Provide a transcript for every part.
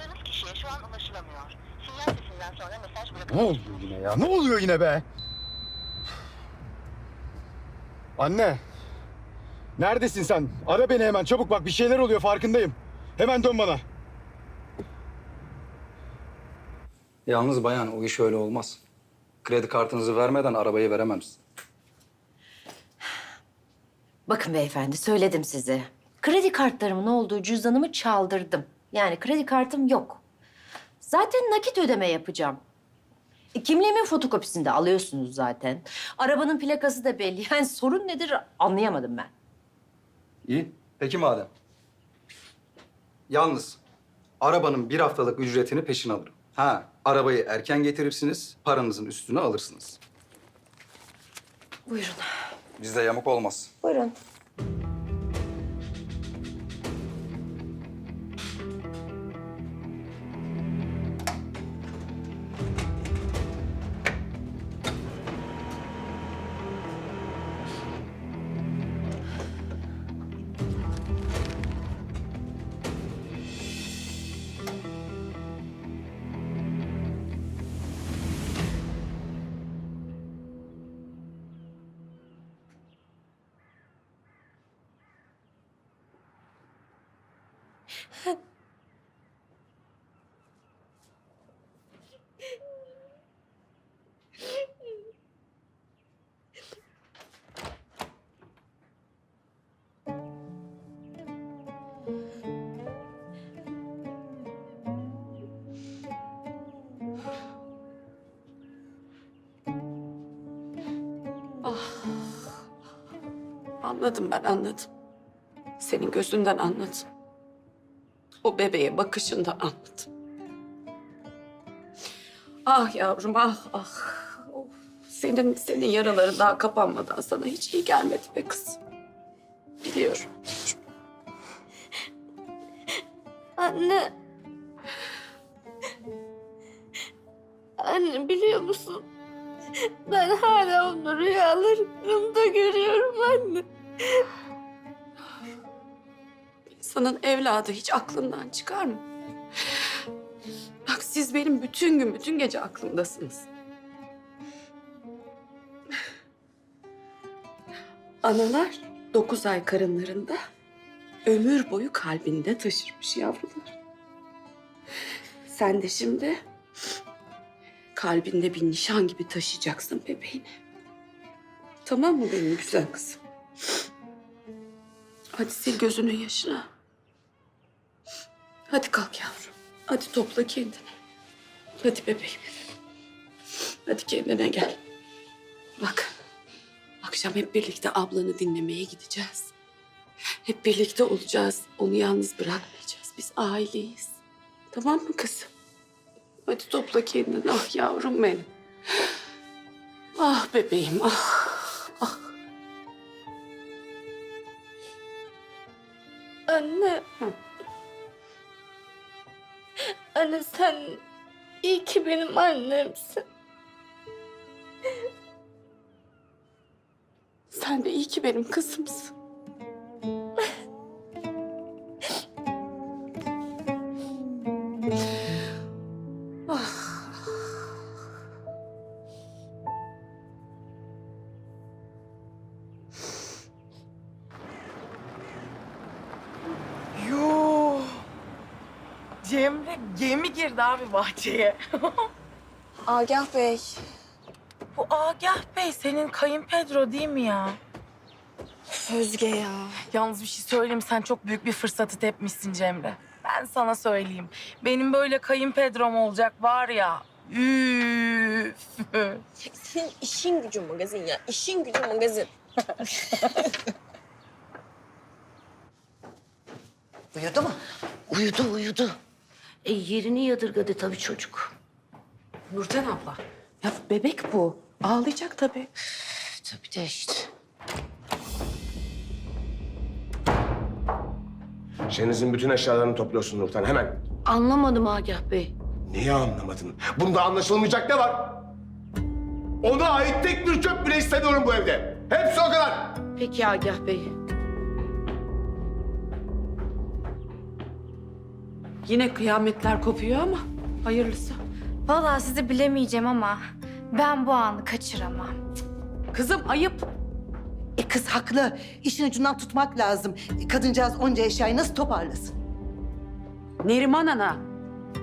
Aradığınız kişiye şu an ulaşılamıyor. Sinyal sesinden sonra mesaj Ne bırakabilirsiniz. oluyor yine ya? Ne oluyor yine be? Anne. Neredesin sen? Ara beni hemen çabuk bak bir şeyler oluyor farkındayım. Hemen dön bana. Yalnız bayan o iş öyle olmaz. Kredi kartınızı vermeden arabayı veremem size. Bakın beyefendi söyledim size. Kredi kartlarımın olduğu cüzdanımı çaldırdım. Yani kredi kartım yok. Zaten nakit ödeme yapacağım. E, Kimliğimin fotokopisini de alıyorsunuz zaten. Arabanın plakası da belli. Yani sorun nedir anlayamadım ben. İyi. Peki madem. Yalnız arabanın bir haftalık ücretini peşin alırım. Ha, arabayı erken getirirsiniz, paranızın üstünü alırsınız. Buyurun. Bizde yamuk olmaz. Buyurun. Anladım ben anladım. Senin gözünden anladım. O bebeğe bakışından anladım. Ah yavrum ah ah. Senin senin yaraların daha kapanmadan sana hiç iyi gelmedi be kızım. Biliyorum. Anne. Anne biliyor musun? Ben hala onu rüyalarımda görüyorum anne. İnsanın evladı hiç aklından çıkar mı? Bak siz benim bütün gün, bütün gece aklımdasınız. Analar dokuz ay karınlarında ömür boyu kalbinde taşırmış yavrular. Sen de şimdi kalbinde bir nişan gibi taşıyacaksın bebeğini. Tamam mı benim güzel kızım? Hadi sil gözünün yaşını. Hadi kalk yavrum. Hadi topla kendini. Hadi bebeğim. Hadi kendine gel. Bak. Akşam hep birlikte ablanı dinlemeye gideceğiz. Hep birlikte olacağız. Onu yalnız bırakmayacağız. Biz aileyiz. Tamam mı kızım? Hadi topla kendini. Ah yavrum benim. Ah bebeğim ah. Ah. Anne. Anne sen iyi ki benim annemsin. Sen de iyi ki benim kızımsın. Cemre gemi girdi abi bahçeye. Agah Bey. Bu Agah Bey senin kayınpedro değil mi ya? Özge ya. Yalnız bir şey söyleyeyim sen çok büyük bir fırsatı tepmişsin Cemre. Ben sana söyleyeyim. Benim böyle kayınpedrom olacak var ya. Üf. Senin işin gücün magazin ya. İşin gücün magazin. Uyudu mu? Uyudu, uyudu. E yerini yadırgadı tabii çocuk. Nurten abla. Ya bebek bu. Ağlayacak tabii. Tabii de işte. Şeniz'in bütün eşyalarını topluyorsun Nurten hemen. Anlamadım Agah Bey. Niye anlamadın? Bunda anlaşılmayacak ne var? Ona ait tek bir çöp bile istemiyorum bu evde. Hepsi o kadar. Peki Agah Bey. Yine kıyametler kopuyor ama hayırlısı. Vallahi sizi bilemeyeceğim ama ben bu anı kaçıramam. Kızım ayıp. E kız haklı. İşin ucundan tutmak lazım. Kadıncağız onca eşyayı nasıl toparlasın? Neriman ana.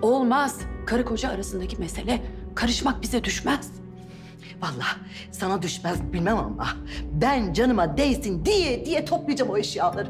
Olmaz. Karı koca arasındaki mesele karışmak bize düşmez. Vallahi sana düşmez bilmem ama ben canıma değsin diye diye toplayacağım o eşyaları.